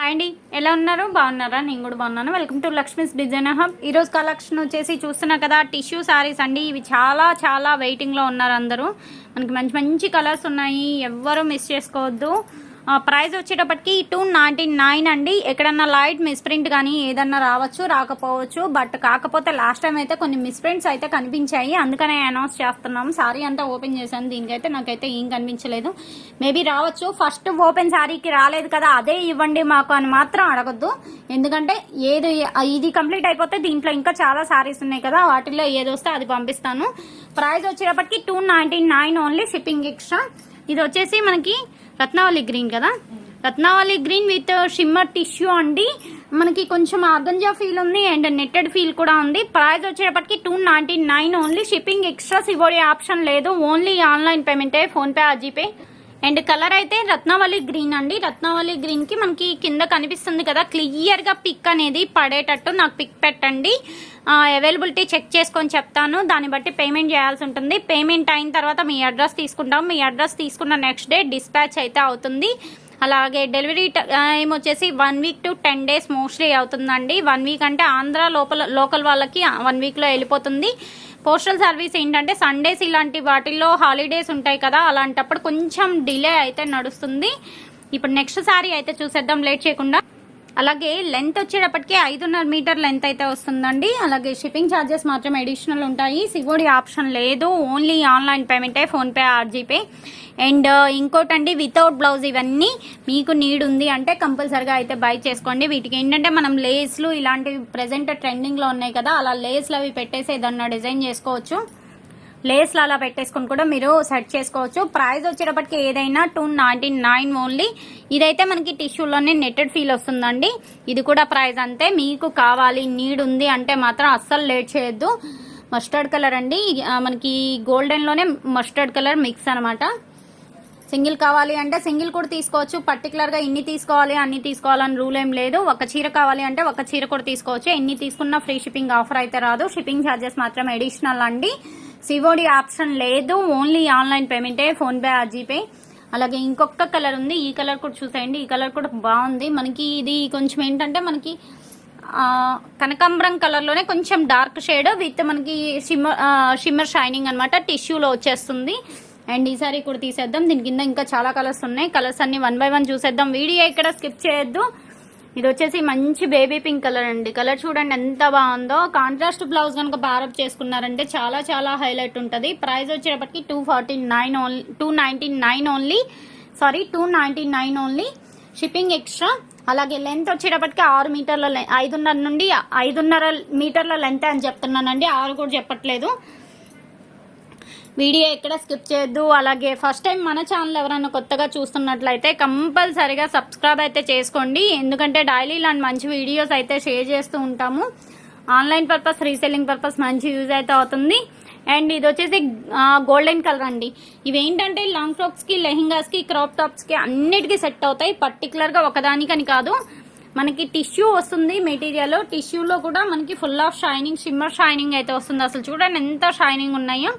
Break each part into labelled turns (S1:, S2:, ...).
S1: Hi అండి. ఎలా ఉన్నారు? బాగున్నారా? నేను కూడా బాగున్నాను. Welcome to Lakshmi's design hub ఈరోజు కలెక్షన్ వచ్చేసి చూస్తున్నా కదా టిష్యూ సారీస్ అండి. ఇవి చాలా చాలా వెయిటింగ్లో ఉన్నారు అందరూ. మనకి మంచి మంచి కలర్స్ ఉన్నాయి. ఎవ్వరూ మిస్ చేసుకోవద్దు. ప్రైస్ వచ్చేటప్పటికి టూ నైంటీ నైన్ అండి. ఎక్కడన్నా లైట్ మిస్ప్రింట్ కానీ ఏదన్నా రావచ్చు రాకపోవచ్చు. బట్ కాకపోతే లాస్ట్ టైం అయితే కొన్ని మిస్ప్రింట్స్ అయితే కనిపించాయి. అందుకనే అనౌన్స్ చేస్తున్నాం. సారీ అంతా ఓపెన్ చేశాను. దీనికైతే నాకైతే ఏం కనిపించలేదు. మేబీ రావచ్చు. ఫస్ట్ ఓపెన్ సారీకి రాలేదు కదా అదే ఇవ్వండి మాకు అని మాత్రం అడగద్దు. ఎందుకంటే ఏది ఇది కంప్లీట్ అయిపోతే దీంట్లో ఇంకా చాలా సారీస్ ఉన్నాయి కదా వాటిల్లో ఏది వస్తే అది పంపిస్తాను. ప్రైస్ వచ్చేటప్పటికి two ninety nine only shipping extra. ఇది వచ్చేసి మనకి రత్నావళి గ్రీన్ కదా? రత్నావళి గ్రీన్ విత్ షిమ్మర్ టిష్యూ అండి. మనకి కొంచెం ఆర్గంజా ఫీల్ ఉంది అండ్ నెట్టెడ్ ఫీల్ కూడా ఉంది. ప్రైస్ వచ్చేటప్పటికి two ninety nine only shipping extra ఇవ్వడే option లేదు ఓన్లీ ఆన్లైన్ పేమెంటే ఫోన్పే జీపే అండ్ కలర్ అయితే రత్నావళి గ్రీన్ అండి. రత్నావళి గ్రీన్కి మనకి కింద కనిపిస్తుంది కదా. క్లియర్గా పిక్ అనేది పడేటట్టు నాకు పిక్ పెట్టండి. అవైలబిలిటీ చెక్ చేసుకొని చెప్తాను. దాన్ని బట్టి పేమెంట్ చేయాల్సి ఉంటుంది. పేమెంట్ అయిన తర్వాత మీ అడ్రస్ తీసుకుంటాం. మీ అడ్రస్ తీసుకున్న నెక్స్ట్ డే డిస్పాచ్ అయితే అవుతుంది. అలాగే డెలివరీ టైం వచ్చేసి one week to ten days mostly అవుతుందండి. వన్ వీక్ అంటే ఆంధ్ర లోపల లోకల్ వాళ్ళకి వన్ వీక్లో వెళ్ళిపోతుంది. పోస్టల్ సర్వీస్ ఏంటంటే సండేస్ ఇలాంటి వాటిల్లో హాలిడేస్ ఉంటాయి కదా అలాంటప్పుడు కొంచెం డిలే అయితే నడుస్తుంది. ఇప్పుడు నెక్స్ట్ సారీ అయితే చూసేద్దాం లేట్ చేయకుండా. అలాగే లెంత్ వచ్చేటప్పటికి ఐదున్నర మీటర్ లెంత్ అయితే వస్తుందండి. అలాగే షిప్పింగ్ ఛార్జెస్ మాత్రం అడిషనల్ ఉంటాయి. సివోడి ఆప్షన్ లేదు. ఓన్లీ ఆన్లైన్ పేమెంటే ఫోన్పే ఆర్జీపే అండ్ ఇంకోటండి వితౌట్ బ్లౌజ్ ఇవన్నీ మీకు నీడ్ ఉంది అంటే కంపల్సరిగా అయితే బై చేసుకోండి. వీటికి ఏంటంటే మనం లేస్లు ఇలాంటివి ప్రజెంట్ ట్రెండింగ్లో ఉన్నాయి కదా అలా లేస్లు అవి పెట్టేసి ఏదన్నా డిజైన్ చేసుకోవచ్చు. లేస్లు అలా పెట్టేసుకొని కూడా మీరు సెట్ చేసుకోవచ్చు. ప్రైస్ వచ్చేటప్పటికి ఏదైనా టూ నైంటీ నైన్ ఓన్లీ. ఇదైతే మనకి టిష్యూలోనే నెట్టెడ్ ఫీల్ వస్తుందండి. ఇది కూడా ప్రైస్ అంతే. మీకు కావాలి నీడ్ ఉంది అంటే మాత్రం అస్సలు లేట్ చేయొద్దు. మస్టర్డ్ కలర్ అండి. మనకి గోల్డెన్లోనే మస్టర్డ్ కలర్ మిక్స్ అనమాట సింగిల్ కావాలి అంటే సింగిల్ కూడా తీసుకోవచ్చు. పర్టికులర్గా ఇన్ని తీసుకోవాలి అన్ని తీసుకోవాలని రూల్ ఏం లేదు. ఒక చీర కావాలి అంటే ఒక చీర కూడా తీసుకోవచ్చు. ఎన్ని తీసుకున్నా ఫ్రీ షిప్పింగ్ ఆఫర్ అయితే రాదు. షిప్పింగ్ ఛార్జెస్ మాత్రం అడిషనల్ అండి. సివోడి ఆప్షన్ లేదు. ఓన్లీ ఆన్లైన్ పేమెంటే ఫోన్ పే జీపే అలాగే ఇంకొక కలర్ ఉంది. ఈ కలర్ కూడా చూసేయండి. ఈ కలర్ కూడా బాగుంది. మనకి ఇది కొంచెం ఏంటంటే మనకి కనకాంబరం కలర్లోనే కొంచెం డార్క్ షేడ్ విత్ మనకి షిమ్మర్ షిమ్మర్ షైనింగ్ అనమాట టిష్యూలో వచ్చేస్తుంది. అండ్ ఈ సారీ కూడా తీసేద్దాం. దీని కింద ఇంకా చాలా కలర్స్ ఉన్నాయి. కలర్స్ అన్ని వన్ బై వన్ చూసేద్దాం. వీడియో ఇక్కడ స్కిప్ చేయొద్దు. ఇది వచ్చేసి మంచి బేబీ పింక్ కలర్ అండి. కలర్ చూడండి ఎంత బాగుందో. కాంట్రాస్ట్ బ్లౌజ్ కనుక బారప్ చేసుకున్నారంటే చాలా చాలా హైలైట్ ఉంటుంది. ప్రైస్ వచ్చేటప్పటికి two forty nine only two ninety nine only sorry two ninety nine only shipping extra అలాగే లెంత్ వచ్చేటప్పటికి ఆరు మీటర్ల ఐదున్నర నుండి ఐదున్నర మీటర్ల లెంత్ అని చెప్తున్నానండి. ఆరు కూడా చెప్పట్లేదు. వీడియో ఎక్కడ స్కిప్ చేయొద్దు. అలాగే ఫస్ట్ టైం మన ఛానల్ ఎవరైనా కొత్తగా చూస్తున్నట్లయితే కంపల్సరిగా సబ్స్క్రైబ్ అయితే చేసుకోండి. ఎందుకంటే డైలీ ఇలాంటి మంచి వీడియోస్ అయితే షేర్ చేస్తూ ఉంటాము. ఆన్లైన్ పర్పస్ రీసెల్లింగ్ పర్పస్ మంచి యూజ్ అయితే అవుతుంది. అండ్ ఇది వచ్చేసి గోల్డెన్ కలర్ అండి. ఇవేంటంటే లాంగ్ ఫ్రాక్స్కి లెహింగాస్కి క్రాప్ టాప్స్కి అన్నిటికీ సెట్ అవుతాయి. పర్టికులర్గా ఒకదానికని కాదు. మనకి టిష్యూ వస్తుంది మెటీరియల్. టిష్యూలో కూడా మనకి full of shining shimmer shining అయితే వస్తుంది. అసలు చూడండి ఎంత షైనింగ్ ఉన్నాయో.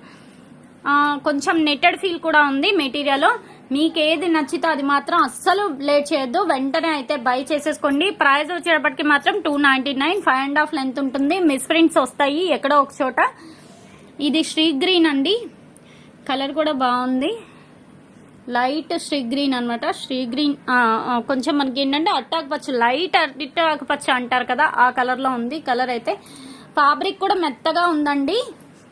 S1: కొంచెం నెట్టెడ్ ఫీల్ కూడా ఉంది మెటీరియల్ మీకు ఏది నచ్చితే అది మాత్రం అస్సలు లేట్ చేయొద్దు. వెంటనే అయితే బై చేసేసుకోండి. ప్రైస్ వచ్చేటప్పటికి మాత్రం two ninety nine five and half length ఉంటుంది. మిస్ ప్రింట్స్ వస్తాయి ఎక్కడో ఒక చోట. ఇది శ్రీ గ్రీన్ అండి. కలర్ కూడా బాగుంది. లైట్ శ్రీ గ్రీన్ అనమాట శ్రీ గ్రీన్ కొంచెం మనకి ఏంటంటే అట్టాకు పచ్చ లైట్ అట్టాకు పచ్చ అంటారు కదా ఆ కలర్లో ఉంది. కలర్ అయితే ఫ్యాబ్రిక్ కూడా మెత్తగా ఉందండి.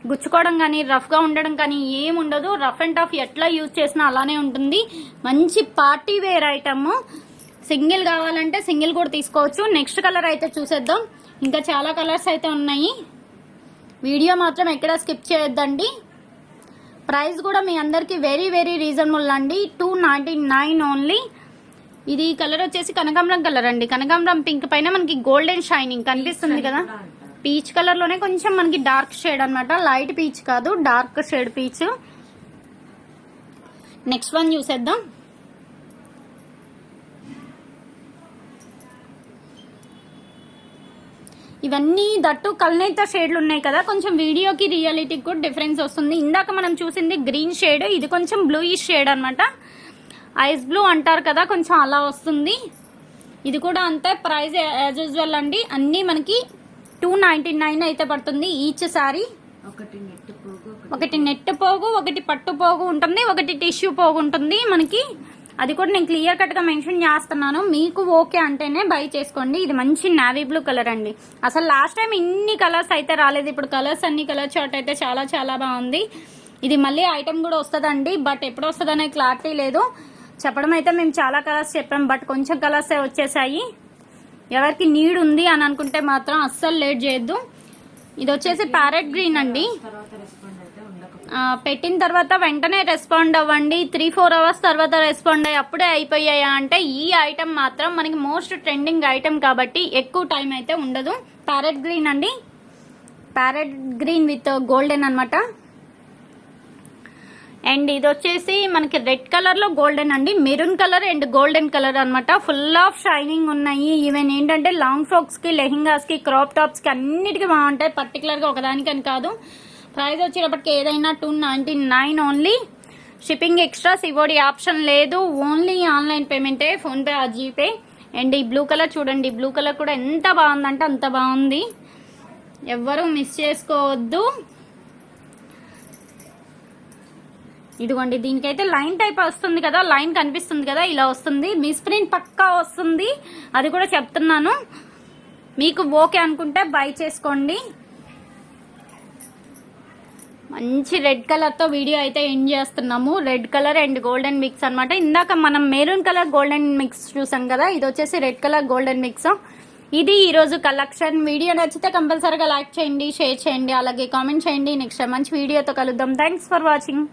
S1: గుచ్చుకోవడం కానీ రఫ్గా ఉండడం కానీ ఏముండదు. రఫ్ అండ్ టఫ్ ఎట్లా యూజ్ చేసినా అలానే ఉంటుంది. మంచి పార్టీ వేర్ ఐటమ్. సింగిల్ కావాలంటే సింగిల్ కూడా తీసుకోవచ్చు. నెక్స్ట్ కలర్ అయితే చూసేద్దాం. ఇంకా చాలా కలర్స్ అయితే ఉన్నాయి. వీడియో మాత్రం ఎక్కడ స్కిప్ చేయొద్దండి. ప్రైస్ కూడా మీ అందరికీ వెరీ వెరీ రీజనబుల్ అండి. Two ninety nine only. ఇది కలర్ వచ్చేసి కనకాంబరం కలర్ అండి. కనకాంబరం పింక్ పైన మనకి గోల్డెన్ షైనింగ్ కనిపిస్తుంది కదా. పీచ్ కలర్లోనే కొంచెం మనకి డార్క్ షేడ్ అనమాట లైట్ పీచ్ కాదు dark shade peach. Next one చూసేద్దాం. ఇవన్నీ దట్టు కల్నేత షేడ్లు ఉన్నాయి కదా కొంచెం వీడియోకి రియాలిటీకి కూడా డిఫరెన్స్ వస్తుంది. ఇందాక మనం చూసింది గ్రీన్ షేడ్ ఇది కొంచెం బ్లూయిష్ షేడ్ అనమాట ఐస్ బ్లూ అంటారు కదా కొంచెం అలా వస్తుంది. ఇది కూడా అంతే ప్రైస్ యాజ్ యూజువల్ అండి. అన్నీ మనకి టూ నైంటీ నైన్ అయితే పడుతుంది ఈచ్ సారీ.
S2: ఒకటి నెట్ పోగు ఒకటి
S1: ఒకటి నెట్ పోగు ఒకటి పట్టు పోగు ఉంటుంది ఒకటి టిష్యూ పోగు ఉంటుంది మనకి. అది కూడా నేను క్లియర్ కట్గా మెన్షన్ చేస్తున్నాను. మీకు ఓకే అంటేనే బై చేసుకోండి. ఇది మంచి నావీ బ్లూ కలర్ అండి. అసలు లాస్ట్ టైం ఇన్ని కలర్స్ అయితే రాలేదు. ఇప్పుడు కలర్స్ అన్ని కలర్ చార్ట్ అయితే చాలా చాలా బాగుంది. ఇది మళ్ళీ ఐటమ్ కూడా వస్తుందండి బట్ ఎప్పుడు వస్తుంది క్లారిటీ లేదు. చెప్పడం అయితే మేము చాలా కలర్స్ చెప్పాం బట్ కొంచెం కలర్స్ వచ్చేసాయి. ఎవరికి నీడ్ ఉంది అని అనుకుంటే మాత్రం అస్సలు లేట్ చేయొద్దు. ఇది వచ్చేసి ప్యారెట్ గ్రీన్ అండి. పెట్టిన తర్వాత వెంటనే రెస్పాండ్ అవ్వండి. త్రీ ఫోర్ అవర్స్ తర్వాత రెస్పాండ్ అయ్యి అప్పుడే అయిపోయాయా అంటే ఈ ఐటమ్ మాత్రం మనకి మోస్ట్ ట్రెండింగ్ ఐటమ్ కాబట్టి ఎక్కువ టైం అయితే ఉండదు. ప్యారెట్ గ్రీన్ అండి. ప్యారెట్ గ్రీన్ విత్ గోల్డెన్ అనమాట అండ్ ఇది వచ్చేసి మనకి రెడ్ కలర్లో గోల్డెన్ అండి. Maroon colour and golden colour అన్నమాట. ఫుల్ ఆఫ్ షైనింగ్ ఉన్నాయి. ఈవెన్ ఏంటంటే లాంగ్ ఫ్రాక్స్కి లెహింగాస్కి క్రాప్ టాప్స్కి అన్నిటికీ బాగుంటాయి. పర్టికులర్గా ఒకదానికని కాదు. ప్రైస్ వచ్చేటప్పటికి ఏదైనా two ninety nine only shipping extra COD option లేదు ఓన్లీ ఆన్లైన్ పేమెంటే ఫోన్పే ఆ జీపే అండ్ ఈ బ్లూ కలర్ చూడండి. బ్లూ కలర్ కూడా ఎంత బాగుందంటే అంత బాగుంది. ఎవ్వరూ మిస్ చేసుకోవద్దు. ఇదిగోండి దీనికైతే లైన్ టైప్ వస్తుంది కదా లైన్ కనిపిస్తుంది కదా ఇలా వస్తుంది. మీ స్క్రీన్ పక్కా వస్తుంది. అది కూడా చెప్తున్నాను. మీకు ఓకే అనుకుంటే బై చేసుకోండి. మంచి రెడ్ కలర్తో వీడియో అయితే ఎండ్ చేస్తున్నాము? Red colour and golden mix అనమాట ఇందాక మనం మెరూన్ కలర్ గోల్డెన్ మిక్స్ చూసాం కదా ఇది వచ్చేసి రెడ్ కలర్ గోల్డెన్ మిక్స్. ఇది ఈరోజు కలెక్షన్. వీడియో నచ్చితే కంపల్సరీగా లైక్ చేయండి షేర్ చేయండి అలాగే కామెంట్ చేయండి. నెక్స్ట్ మంచి వీడియోతో కలుద్దాం. Thanks for watching.